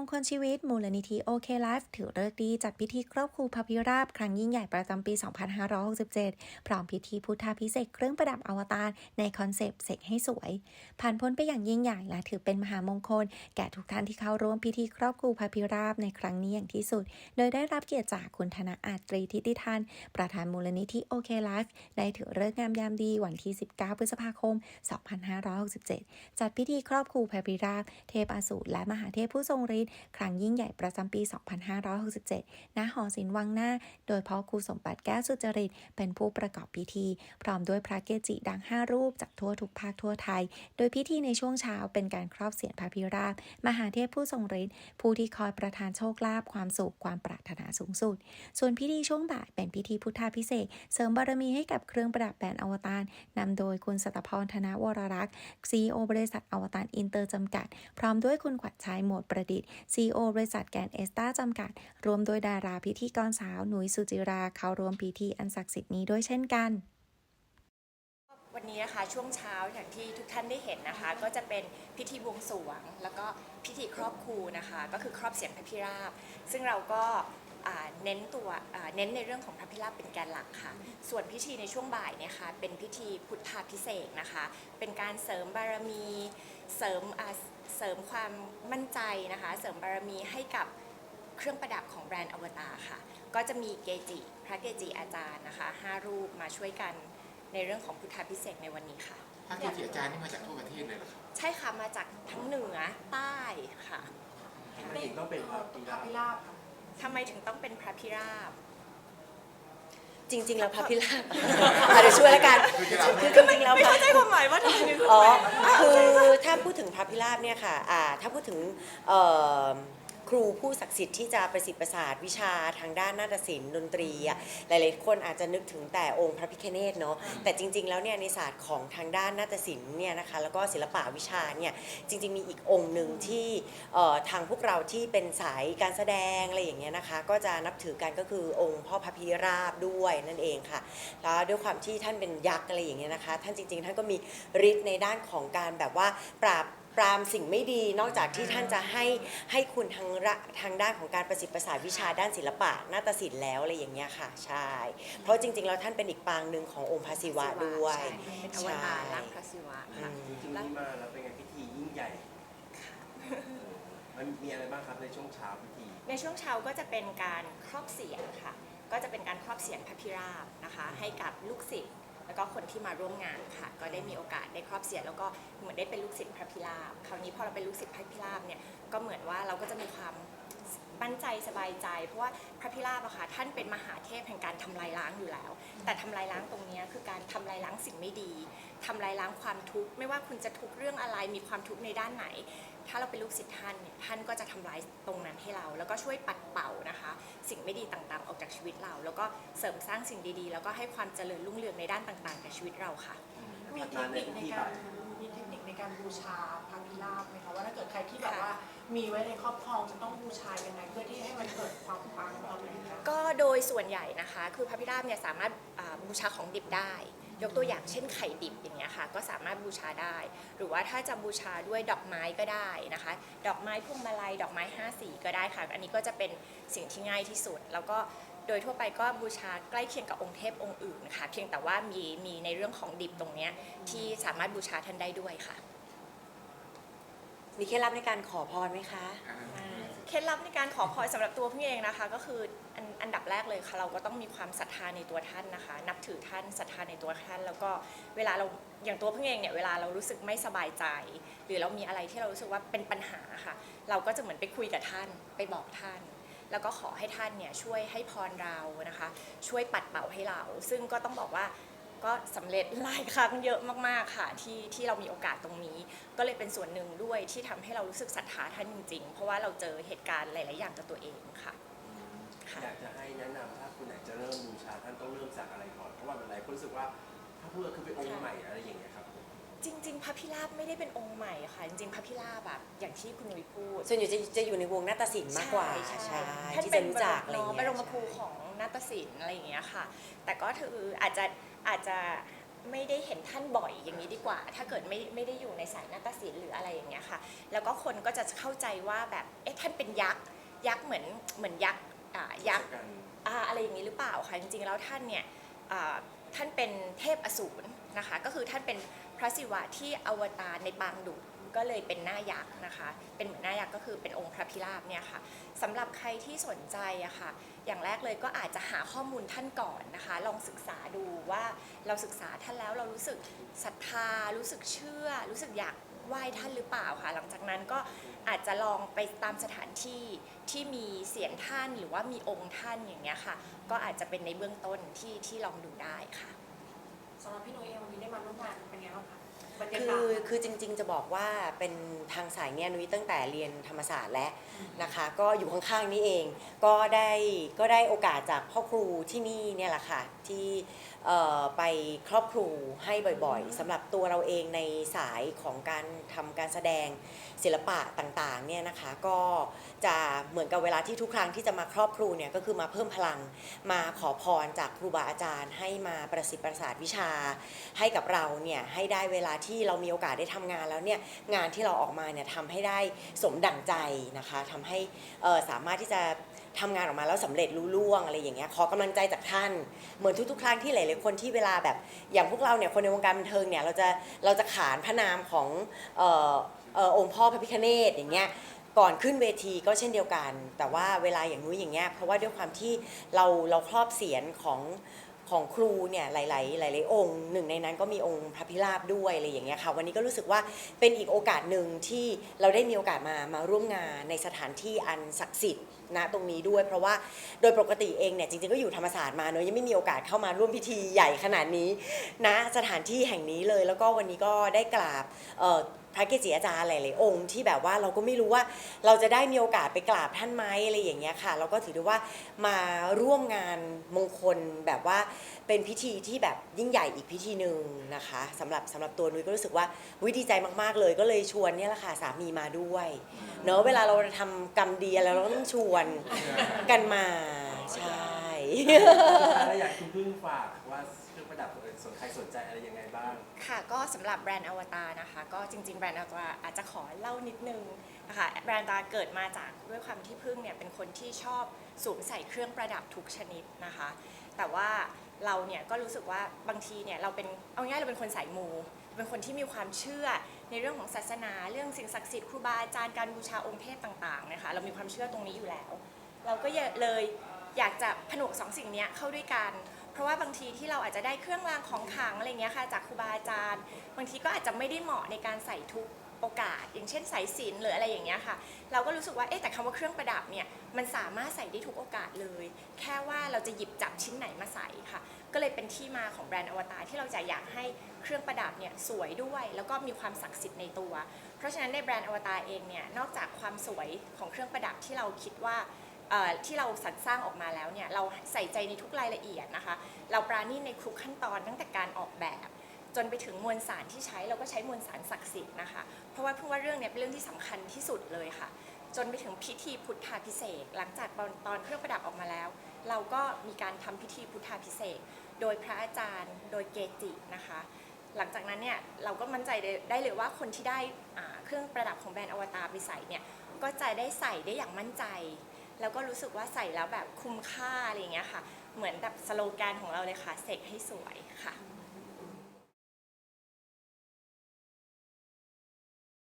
งคลชีวิตมูลนิธิโอเคไลฟ์ถือเลิกดีจัดพิธีครอบครูพระพิราบ ครั้งยิ่งใหญ่ประจำปี 2567 พร้อมพิธีพุทธาพิเศษเครื่องประดับอวตารในคอนเซปต์เสกให้สวย ผ่านพ้นไปอย่างยิ่งใหญ่และถือเป็นมหามงคล แก่ทุกท่านที่เข้าร่วมพิธีครอบครูพระพิราบในครั้งนี้อย่างที่สุด โดยได้รับเกียรติจากคุณธนาอาตรีทิติทันประธานมูลนิธิโอเคไลฟ์ได้ถือเลิกงามยามดีวันที่ 19 พฤษภาคม 2567 จัดพิธีครอบครูพระพิราบ เทพอสูรและมหาเทพผู้ทรงฤทธิครั้งยิ่งใหญ่ประจำปี 2567 ณ หอศิลป์วังหน้า โดยพ่อครูสมบัติแก้วสุจริต เป็นผู้ประกอบพิธี พร้อมด้วยพระเกจิดัง 5 รูปจากทั่วทุกภาคทั่วไทย โดยพิธีในช่วงเช้าเป็นการครอบเสียรพระพิราบ มหาเทพผู้ทรงฤทธิ์ ผู้ที่คอยประทานโชคลาภความสุขความปรารถนาสูงสุด ส่วนพิธีช่วงบ่ายเป็นพิธีพุทธาพิเศษ เสริมบารมีให้กับเครื่องประดับแบรนด์อวตารนำโดยคุณสัตพรธนวรรักษ์ CEO บริษัทอวตารอินเตอร์จำกัด พร้อมด้วยคุณขวัญชัยหมดประดิษฐ์ CEO บริษัทแกนเอสตาจำกัด รวมโดยดาราพิธีกรสาวหนุยสุจิรา เข้าร่วมพิธีอันศักดิ์สิทธิ์นี้ด้วยเช่นกันวันนี้นะคะช่วงเช้าอย่างที่ทุกท่านได้เห็นนะคะ ก็จะเป็นพิธีบวงสรวง แล้วก็พิธีครอบครูนะคะ ก็คือครอบเสียงพระพิราบ ซึ่งเราก็เน้นตัวเน้นในเรื่องของพระพิราบเป็นแกนหลักค่ะ ส่วนพิธีในช่วงบ่ายเนี่ยค่ะเป็นพิธีพุทธาพิเศษนะคะ เป็นการเสริมบารมีเสริมอ่า เสริมความมั่นใจนะคะ เสริมบารมีให้กับเครื่องประดับของแบรนด์อวตารค่ะ ก็จะมีเกจิ พระเกจิอาจารย์นะคะห้ารูปมาช่วยกันในเรื่องของพุทธาพิเศษกในวันนี้ค่ะพระเกจิอาจารย์นี่มาจากทั่วประเทศเลยเหรอครับใช่ค่ะ มาจากทั้งเหนือใต้ค่ะ ทำไมถึงต้องเป็นพระพิราบ ทำไมถึงต้องเป็นพระพิราบ จริง ๆ แล้วพระพิราบอะเดี๋ยวช่วยแล้วกันคือจริงๆแล้วไม่พระ เข้าใจความหมายว่าทำไมถึงอ๋อ คือถ้าพูดถึงพระพิราบเนี่ยค่ะอ่าถ้าพูดถึงเอ่อ ครูผู้ศักดิ์สิทธิ์ที่จะประสิทธิ์ประสาทวิชาทางด้านนาฏศิลป์ดนตรีอะหลายๆคนอาจจะนึกถึงแต่องค์พระพิฆเนศเนาะแต่จริง ๆ แล้วเนี่ยในศาสตร์ของทางด้านนาฏศิลป์เนี่ยนะคะแล้วก็ศิลปะวิชาเนี่ยจริง ๆ มีอีกองค์หนึ่งที่เอ่อทางพวกเราที่เป็นสายการแสดงอะไรอย่างเงี้ยนะคะก็จะนับถือกันก็คือองค์พ่อพระพิราบด้วยนั่นเองค่ะแล้วด้วยความที่ท่านเป็นยักษ์อะไรอย่างเงี้ยนะคะ ท่านจริง ๆ ท่านก็มีฤทธิ์ในด้านของการแบบว่าปราบ ปรามสิ่งไม่ดี นอกจากที่ท่านจะให้ให้คุณทางระทางด้านของการประสิทธิ์ประสาทวิชาด้านศิลปะนาฏศิลป์แล้วอะไรอย่างเงี้ยค่ะใช่ เพราะจริงๆแล้วท่านเป็นอีกปางหนึ่งขององค์พระศิวะด้วยใช่เป็นอวตารร่างพระศิวะค่ะอืมจริงๆที่มาแล้วเป็นไงพิธียิ่งใหญ่มันมีอะไรบ้างครับในช่วงเช้าพิธี ในช่วงเช้าก็จะเป็นการครอบเสียงค่ะ ก็จะเป็นการครอบเสียงพระพิราบนะคะ ให้กับลูกศิษย์ แล้วก็คนที่มาร่วมงานค่ะ ก็ได้มีโอกาสได้ครอบเสียงแล้วก็เหมือนได้เป็นลูกศิษย์พระพิราบคราวนี้พอเราเป็นลูกศิษย์พระพิราบเนี่ยก็เหมือนว่าเราก็จะมีความ มั่นใจสบายใจ เพราะว่าพระพิราบอะค่ะท่านเป็นมหาเทพแห่งการทำลายล้างอยู่แล้ว แต่ทำลายล้างตรงเนี้ยคือการทำลายล้างสิ่งไม่ดีทำลายล้างความทุกข์ไม่ว่าคุณจะทุกข์เรื่องอะไรมีความทุกข์ในด้านไหน ถ้าเราเป็นลูกศิษย์ท่านเนี่ยท่านก็จะทำลายตรงนั้นให้เรา แล้วก็ช่วยปัดเป่านะคะ สิ่งไม่ดีต่างๆ ออกจากชีวิตเรา แล้วก็เสริมสร้างสิ่งดีๆ แล้วก็ให้ความเจริญรุ่งเรืองในด้านต่างๆแก่ชีวิตเราค่ะ มีเทคนิคในการมีเทคนิคในการบูชา พระพิราบไหมคะว่าถ้าเกิดใครที่แบบว่ามีไว้ในครอบครองจะต้องบูชายังไงเพื่อที่ให้มันเกิดความปังความดีค่ะก็โดยส่วนใหญ่นะคะ คือพระพิราบเนี่ยสามารถอ่าบูชาของดิบได้ ยกตัวอย่างเช่นไข่ดิบอย่างเงี้ยค่ะ ก็สามารถบูชาได้ หรือว่าถ้าจะบูชาด้วยดอกไม้ก็ได้นะคะ ดอกไม้พวงมาลัยดอกไม้ห้าสีก็ได้ค่ะ อันนี้ก็จะเป็นสิ่งที่ง่ายที่สุด แล้วก็โดยทั่วไปก็บูชาใกล้เคียงกับองค์เทพองค์อื่นนะคะเพียงแต่ว่ามีมีในเรื่องของดิบตรงเนี้ยที่สามารถบูชาท่านได้ด้วยค่ะ มีเคล็ดลับในการขอพรไหมคะ เคล็ดลับในการขอพรสำหรับตัวพี่เองนะคะ ก็คืออันอันดับแรกเลยค่ะเราก็ต้องมีความศรัทธาในตัวท่านนะคะ นับถือท่านศรัทธาในตัวท่าน แล้วก็เวลาเราอย่างตัวพี่เองเนี่ยเวลาเรารู้สึกไม่สบายใจ หรือเรามีอะไรที่เรารู้สึกว่าเป็นปัญหาค่ะ เราก็จะเหมือนไปคุยกับท่านไปบอกท่าน แล้วก็ขอให้ท่านเนี่ยช่วยให้พรเรานะคะ ช่วยปัดเป่าให้เรา ซึ่งก็ต้องบอกว่า ก็สำเร็จหลายครั้งเยอะมากๆค่ะที่ที่เรามีโอกาสตรงนี้ ก็เลยเป็นส่วนหนึ่งด้วยที่ทำให้เรารู้สึกศรัทธาท่านจริงๆ เพราะว่าเราเจอเหตุการณ์หลาย ๆ อย่างกับตัวเองค่ะ ค่ะ อยากจะให้แนะนำถ้าคุณไหนจะเริ่มบูชาท่านต้องเริ่มจากอะไรก่อน เพราะว่าหลายคนรู้สึกว่าถ้าพูดก็คือเป็นองค์ใหม่อะไรอย่างเงี้ยครับผมจริง ๆ พระพิราบไม่ได้เป็นองค์ใหม่ค่ะ จริง ๆ พระพิราบแบบอย่างที่คุณนุ้ยพูดส่วนใหญ่จะจะอยู่ในวงนาฏศิลป์มากกว่าใช่ท่านที่เป็จะนรู้จักอะไรอย่างบเงี้ยรมครูของนาฏศิลป์อะไรอย่างเงี้ยค่ะ แต่ก็ถืออาจจะ อาจจะไม่ได้เห็นท่านบ่อยอย่างนี้ดีกว่า ถ้าเกิดไม่ไม่ได้อยู่ในสายนาฏศิลป์หรืออะไรอย่างเงี้ยค่ะ แล้วก็คนก็จะเข้าใจว่าแบบเอ๊ะท่านเป็นยักษ์ยักษ์เหมือนเหมือนยักษ์อ่ายักษ์กันอ่าอะไรอย่างนี้หรือเปล่าคะจริงๆแล้วท่านเนี่ยอ่าท่านเป็นเทพอสูรนะคะ ก็คือท่านเป็นพระศิวะที่อวตารในปางดุ ก็เลยเป็นหน้ายักษ์นะคะ เป็นเหมือนหน้ายักษ์ก็คือเป็นองค์พระพิราบเนี่ยค่ะสำหรับใครที่สนใจอะค่ะ อย่างแรกเลยก็อาจจะหาข้อมูลท่านก่อนนะคะ ลองศึกษาดูว่าเราศึกษาท่านแล้วเรารู้สึกศรัทธา รู้สึกเชื่อ รู้สึกอยากไหว้ท่านหรือเปล่าค่ะ หลังจากนั้นก็อาจจะลองไปตามสถานที่ที่มีเสียงท่านหรือว่ามีองค์ท่านอย่างเงี้ยค่ะ ก็อาจจะเป็นในเบื้องต้นที่ที่ลองดูได้ค่ะสำหรับพี่นุ้ยเองวันนี้ได้มาร่วมงานเป็นไงบ้างคะ บรรยาคืกาอศคือจริงๆ จะบอกว่าเป็นทางสายเนี่ยนุ้ยตั้งแต่เรียนธรรมศาสตร์แล้วนะคะ ก็อยู่ข้างๆนี่เอง ก็ได้ก็ได้โอกาสจากพ่อครูที่นี่เนี่ยแหละค่ะที่เอ่อไปครอบครูให้บ่อยๆสำหรับตัวเราเองในสายของการทำการแสดงศิลปะต่างๆเนี่ยนะคะ ก็จะเหมือนกับเวลาที่ทุกครั้งที่จะมาครอบครูเนี่ยก็คือมาเพิ่มพลังมาขอพรจากครูบาอาจารย์ ให้มาประสิทธิ์ประสาทวิชา ให้กับเราเนี่ยให้ได้เวลาที่เรามีโอกาสได้ทำงานแล้วเนี่ยงานที่เราออกมาเนี่ยทำให้ได้สมดั่งใจนะคะทำให้สามารถที่จะทำงานออกมาแล้วสำเร็จรุ่ล่วงอะไรอย่างเงี้ยขอกำลังใจจากท่าน เหมือนทุกๆ ครั้งที่หลายๆคนที่เวลาแบบ อย่างพวกเราเนี่ยคนในวงการบันเทิงเนี่ยเราจะเราจะขานพระนามของเอ่อเอ่อองค์พ่อพระพิฆเนศอย่างเงี้ยก่อนขึ้นเวทีก็เช่นเดียวกัน แต่ว่าเวลาอย่างนู้นอย่างเงี้ยเพราะว่าด้วยความที่เราเราครอบเสียนของ ของครูเนี่ยหลาย ๆ หลาย ๆ องค์หนึ่งในนั้นก็มีองค์พระพิราบด้วยอะไรอย่างเงี้ยค่ะวันนี้ก็รู้สึกว่าเป็นอีกโอกาสหนึ่งที่เราได้มีโอกาสมามาร่วมงานในสถานที่อันศักดิ์สิทธิ์ณตรงนี้ด้วย เพราะว่าโดยปกติเองเนี่ยจริง ๆ ก็อยู่ธรรมศาสตร์มาเนอะยังไม่มีโอกาสเข้ามาร่วมพิธีใหญ่ขนาดนี้ณสถานที่แห่งนี้เลย แล้วก็วันนี้ก็ได้กราบ พระเกจิอาจารย์หลายๆองค์ที่แบบว่าเราก็ไม่รู้ว่าเราจะได้มีโอกาสไปกราบท่านไหมอะไรอย่างเงี้ยค่ะ เราก็ถือได้ว่ามาร่วมงานมงคลแบบว่าเป็นพิธีที่แบบยิ่งใหญ่อีกพิธีหนึ่งนะคะสำหรับสำหรับตัวนุ้ยก็รู้สึกว่าวิดีใจมากๆเลย ก็เลยชวนเนี่ยแหละค่ะสามีมาด้วยเนอะเวลาเราทำกรรมดีอะไรเราก็ต้องชวนกันมาใช่ แล้วอยากคุณพึ่งฝากว่าเครื่อง ประดับเอ่ยส่วนใครสนใจอะไรยังไงบ้าง ค่ะก็สำหรับแบรนด์อวตารนะคะ ก็จริง ๆ แบรนด์อวตารอาจจะขอเล่านิดนึงนะคะแบรนด์อวตารเกิดมาจากด้วยความที่พึ่งเนี่ยเป็นคนที่ชอบสวมใส่เครื่องประดับทุกชนิดนะคะ แต่ว่าเราเนี่ยก็รู้สึกว่าบางทีเนี่ยเราเป็นเอาง่ายเราเป็นคนสายมู เป็นคนที่มีความเชื่อในเรื่องของศาสนา เรื่องสิ่งศักดิ์สิทธิ์ครูบาอาจารย์การบูชาองค์เทพต่างๆนะคะเรามีความเชื่อตรงนี้อยู่แล้ว เราก็เลย อยากจะผนวกสองสิ่งนี้เข้าด้วยกัน เพราะว่าบางทีที่เราอาจจะได้เครื่องรางของขลังอะไรเงี้ยค่ะจากครูบาอาจารย์ บางทีก็อาจจะไม่ได้เหมาะในการใส่ทุกโอกาส อย่างเช่นสายสิญจนหรืออะไรอย่างเงี้ยค่ะ เราก็รู้สึกว่าเอ๊ะแต่คำว่าเครื่องประดับเนี่ยมันสามารถใส่ได้ทุกโอกาสเลย แค่ว่าเราจะหยิบจับชิ้นไหนมาใส่ค่ะ ก็เลยเป็นที่มาของแบรนด์อวตารที่เราจะอยากให้เครื่องประดับเนี่ยสวยด้วย แล้วก็มีความศักดิ์สิทธิ์ในตัว เพราะฉะนั้นในแบรนด์อวตารเองเนี่ยนอกจากความสวยของเครื่องประดับที่เราคิดว่า ที่เราสรรสร้างออกมาแล้วเนี่ยเราใส่ใจในทุกรายละเอียดนะคะ เราปราณีในทุกขั้นตอนตั้งแต่การออกแบบ จนไปถึงมวลสารที่ใช้เราก็ใช้มวลสารศักดิ์สิทธิ์นะคะ เพราะว่าเพิ่งว่าเรื่องเนี้ยเป็นเรื่องที่สำคัญที่สุดเลยค่ะ จนไปถึงพิธีพุทธาพิเศษหลังจากตอนเครื่องประดับออกมาแล้ว เราก็มีการทำพิธีพุทธาพิเศษโดยพระอาจารย์ โดยเกจินะคะ หลังจากนั้นเนี่ยเราก็มั่นใจได้เลยว่าคนที่ได้เครื่องประดับของแบรนด์อวตารไปใส่เนี่ยก็จะได้ใส่ได้อย่างมั่นใจ แล้วก็รู้สึกว่าใส่แล้วแบบคุ้มค่าอะไรอย่างเงี้ยค่ะ เหมือนแบบสโลแกนของเราเลยค่ะ เสกให้สวยค่ะ